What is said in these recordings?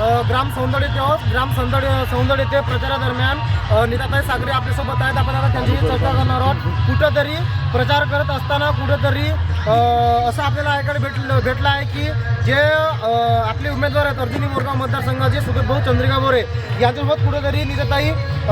ग्राम सौंदर्य येथे आहोत ग्राम सौंदर्य सौंदर्य प्रचारादरम्यान नीताताई सागरे आपल्यासोबत आहेत. आपण आता त्यांच्याशी चर्चा करणार आहोत. कुठंतरी प्रचार करत असताना कुठंतरी असं आपल्याला ऐकायला भेटलं भेटलं आहे की जे आपले उमेदवार आहेत अर्जुनी मोरगाव मतदारसंघाचे सुखद भाऊ चंद्रिका बोरे यांच्यासोबत कुठेतरी नीताताई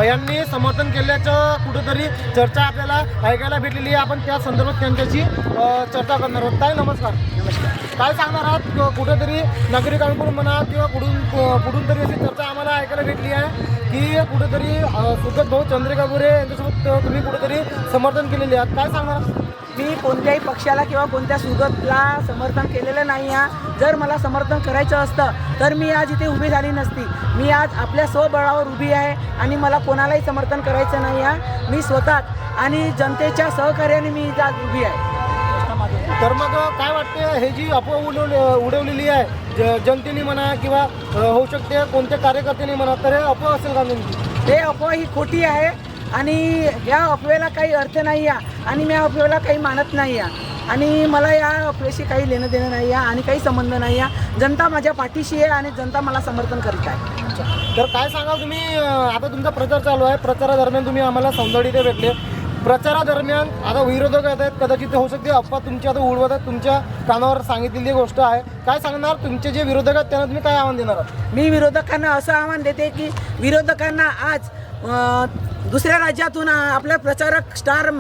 यांनी समर्थन केल्याचं कुठेतरी चर्चा आपल्याला ऐकायला भेटलेली आहे. आपण त्या संदर्भात त्यांच्याशी चर्चा करणार आहोत. ताई नमस्कार. नमस्कार. काय सांगणार आहात? कुठेतरी नागरिकांकडून म्हणा किंवा कुठून कुठून तरी अशी चर्चा आम्हाला ऐकायला भेटली आहे की कुठेतरी अ, सुखद भाऊ चंद्रिका गुरे यांच्यासोबत तुम्ही कुठेतरी समर्थन केलेले आहात. काय सांगणार? मी कोणत्याही पक्षाला किंवा कोणत्या सुगतला समर्थन केलेलं नाही आहे. जर मला समर्थन करायचं असतं तर मी आज इथे उभी झाली नसती. मी आज आपल्या स्वबळावर उभी आहे आणि मला कोणालाही समर्थन करायचं नाही आहे. मी स्वतः आणि जनतेच्या सहकार्याने मी आज उभी आहे. तर मग काय वाटते हे जी अफवा उडवली उडवलेली आहे ज- जनतेने म्हणा किंवा होऊ शकते कोणत्या कार्यकर्त्यांनी म्हणा तर हे अफवा असेल का नेमकी? हे अफवा ही खोटी आहे आणि या अफवेला काही अर्थ नाही आहे आणि मी या अफवेला काही मानत नाही आहे. आणि मला या अफवेशी काही लेणं देणं नाही आहे आणि काही संबंध नाही आहे. जनता माझ्या पाठीशी आहे आणि जनता मला समर्थन करीत आहे. तर काय सांगाल तुम्ही? आता तुमचा प्रचार चालू आहे. प्रचारादरम्यान तुम्ही आम्हाला सौंदर्य भेटले. प्रचारादरम्यान आता विरोधक येत आहेत कदाचित होऊ शकते अफवा तुमची आता उडवत आहेत तुमच्या कानावर सांगितलेली गोष्ट आहे. काय सांगणार? तुमचे जे विरोधक आहेत त्यांना तुम्ही काय आव्हान देणार आहात? मी विरोधकांना असं आव्हान देते की विरोधकांना आज दुसऱ्या राज्यातून आपल्या प्रचारक स्टार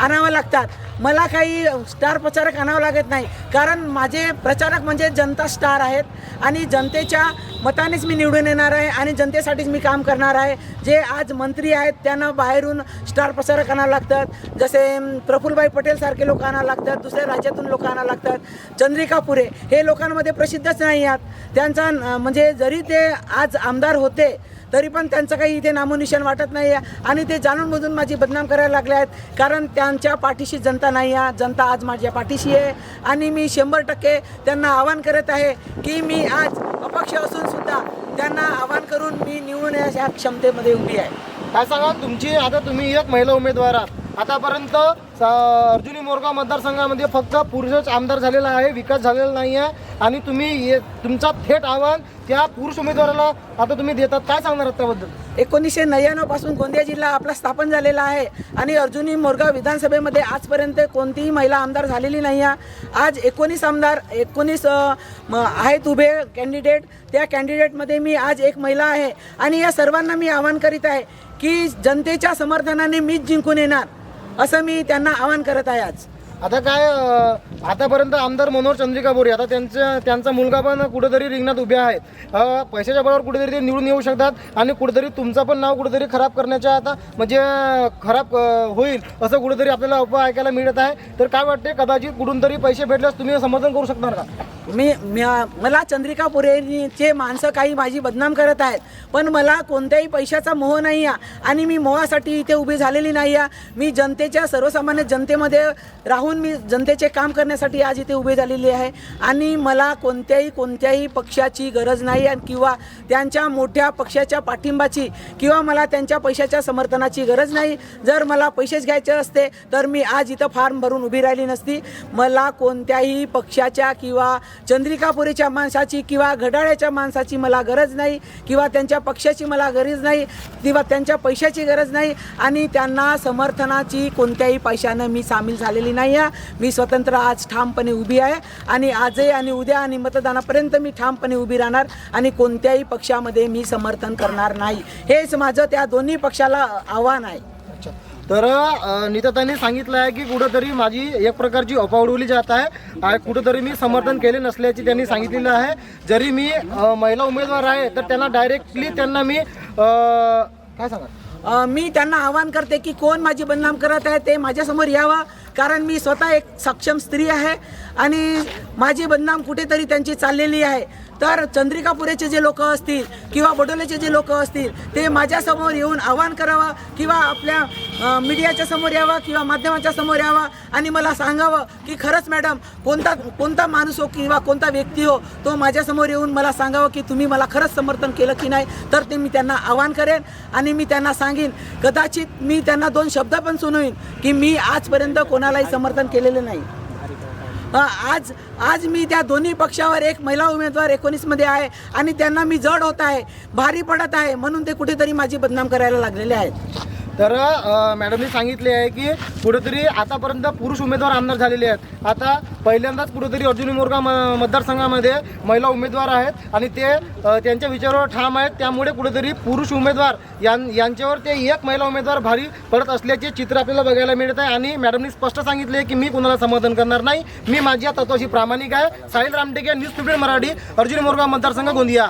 आणावं लागतात. मला काही स्टार प्रचारक आणावं लागत नाही. कारण माझे प्रचारक म्हणजे जनता स्टार आहेत आणि जनतेच्या मतानेच मी निवडून येणार आहे आणि जनतेसाठीच मी काम करणार आहे. जे आज मंत्री आहेत त्यांना बाहेरून स्टार प्रचारक आणावं लागतात. जसे प्रफुलभाई प्रफुल्लभाई पटेलसारखे लोक आणावं लागतात दुसऱ्या राज्यातून लोक आणावं लागतात. चंद्रिका पुरे हे लोकांमध्ये प्रसिद्धच नाही आहेत. त्यांचा म्हणजे जरी ते आज आमदार होते तरी पण त्यांचं काही इथे नामोनिशन वाटत नाही आहे आणि ते जाणून बुजून माझी बदनाम करायला लागले आहेत. कारण त्यांच्या पाठीशी जनता नाही आहे. जनता आज माझ्या पाठीशी आहे. आणि मी शंभर टक्के त्यांना आवाहन करत आहे की मी आज अपक्ष असून सुद्धा त्यांना आवाहन करून मी निवडून या क्षमतेमध्ये उभी आहे. काय सांगा तुमची आता तुम्ही एक महिला उमेदवार आहात. आतापर्यंत स- अर्जुनी मोरगाव मतदारसंघामध्ये फक्त पुरुषच आमदार झालेला आहे विकास झालेला नाही आहे. आणि तुम्ही ये तुमचा थेट आव्हान त्या पुरुष उमेदवाराला आता तुम्ही देतात. काय सांगणार आहात त्याबद्दल? एकोणीसशे नव्याण्णवपासून गोंदिया जिल्हा आपला स्थापन झालेला आहे. आणि अर्जुनी मोरगाव विधानसभेमध्ये आजपर्यंत कोणतीही महिला आमदार झालेली नाही आहे. आज एकोणीस आमदार एकोणीस म- आहेत उभे कॅन्डिडेट. त्या कॅन्डिडेटमध्ये मी आज एक महिला आहे. आणि या सर्वांना मी आवाहन करीत आहे की जनतेच्या समर्थनाने मीच जिंकून येणार. असं मी त्यांना आवाहन करत आहे आज. आता काय अं, आतापर्यंत आमदार मनोहर चंद्रिका बोरे आता त्यांचा त्यांचा मुलगा पण कुठेतरी रिंगणात उभे आहेत. अं, पैशाच्या बळावर कुठेतरी ते निवडून येऊ शकतात आणि कुठेतरी तुमचं पण नाव कुठेतरी खराब करण्याच्या आता म्हणजे खराब अं, होईल असं कुठेतरी आपल्याला अफवा ऐकायला मिळत आहे. तर काय वाटते कदाचित कुठून तरी पैसे भेटल्यास तुम्ही समर्थन करू शकणार का? मी मला चंद्रिका पुरेचे माणसं काही माझी बदनाम करत आहेत. पण मला कोणत्याही पैशाचा मोह नाही आहे आणि मी मोहासाठी इथे उभी झालेली नाही आहे. मी जनतेच्या सर्वसामान्य जनतेमध्ये राहून मी जनतेचे काम करण्यासाठी आज इथे उभी झालेली आहे. आणि मला कोणत्याही कोणत्याही पक्षाची गरज नाही आणि किंवा त्यांच्या मोठ्या पक्षाच्या पाठिंबाची किंवा मला त्यांच्या पैशाच्या समर्थनाची गरज नाही. जर मला पैसेच घ्यायचे असते तर मी आज इथं फॉर्म भरून उभी राहिली नसती. मला कोणत्याही पक्षाच्या किंवा चंद्रिकापुरीच्या माणसाची किंवा घड्याळ्याच्या माणसाची मला गरज नाही किंवा त्यांच्या पक्षाची मला गरज नाही किंवा त्यांच्या पैशाची गरज नाही आणि त्यांना समर्थनाची कोणत्याही पैशानं मी सामील झालेली नाही आहे. मी स्वतंत्र आज ठामपणे उभी आहे आणि आजही आणि उद्या आणि मतदानापर्यंत मी ठामपणे उभी राहणार आणि कोणत्याही पक्षामध्ये मी समर्थन करणार नाही. हेच माझं त्या दोन्ही पक्षाला आव्हान आहे. अच्छा. तर नितताने सांगितलं आहे की कुठंतरी माझी एक प्रकारची अपावडवली उडवली जात आहे. कुठंतरी मी समर्थन केले नसल्याची त्यांनी सांगितलेलं आहे. जरी मी महिला उमेदवार आहे तर त्यांना डायरेक्टली त्यांना मी काय सांगा आ, मी त्यांना आवाहन करते की कोण माझी बदनाम करत आहे ते माझ्यासमोर यावं कारण मी स्वतः एक सक्षम स्त्री आहे आणि माझी बदनाम कुठेतरी त्यांची चाललेली आहे. तर चंद्रिकापुरेचे जे लोक असतील किंवा बडोलेचे जे लोक असतील ते माझ्यासमोर येऊन आवाहन करावं किंवा आपल्या मीडियाच्या समोर यावं किंवा माध्यमाच्या समोर यावं आणि मला सांगावं की खरंच मॅडम कोणता कोणता माणूस हो किंवा कोणता व्यक्ती हो तो माझ्यासमोर येऊन मला सांगावं की तुम्ही मला खरंच समर्थन केलं की नाही तर ते मी त्यांना आवाहन करेन आणि मी त्यांना सांगेन. कदाचित मी त्यांना दोन शब्द पण सुनवीन की मी आजपर्यंत कोणालाही समर्थन केलेलं नाही. आज आज मी त्या दोन्ही पक्षावर एक महिला उमेदवार एकोणीसमध्ये आहे आणि त्यांना मी जड होत आहे भारी पडत आहे म्हणून ते कुठेतरी माझी बदनाम करायला लागलेले आहेत. तर मॅडमनी सांगितले आहे की कुठेतरी आतापर्यंत पुरुष उमेदवार आमदार झालेले आहेत. आता पहिल्यांदाच कुठेतरी अर्जुनी मोरगा म मतदारसंघामध्ये महिला उमेदवार आहेत आणि ते त्यांच्या विचारावर ठाम आहेत. त्यामुळे कुठेतरी पुरुष उमेदवार यां यांच्यावर ते एक महिला उमेदवार भारी पडत असल्याचे चित्र आपल्याला बघायला मिळत आहे. आणि मॅडमनी स्पष्ट सांगितले की मी कुणाला समर्थन करणार नाही. मी माझ्या तत्वाशी प्रामाणिक आहे. साहिल रामटेके न्यूज फिफ्टीन मराठी अर्जुनी मोरगा मतदारसंघ गोंदिया.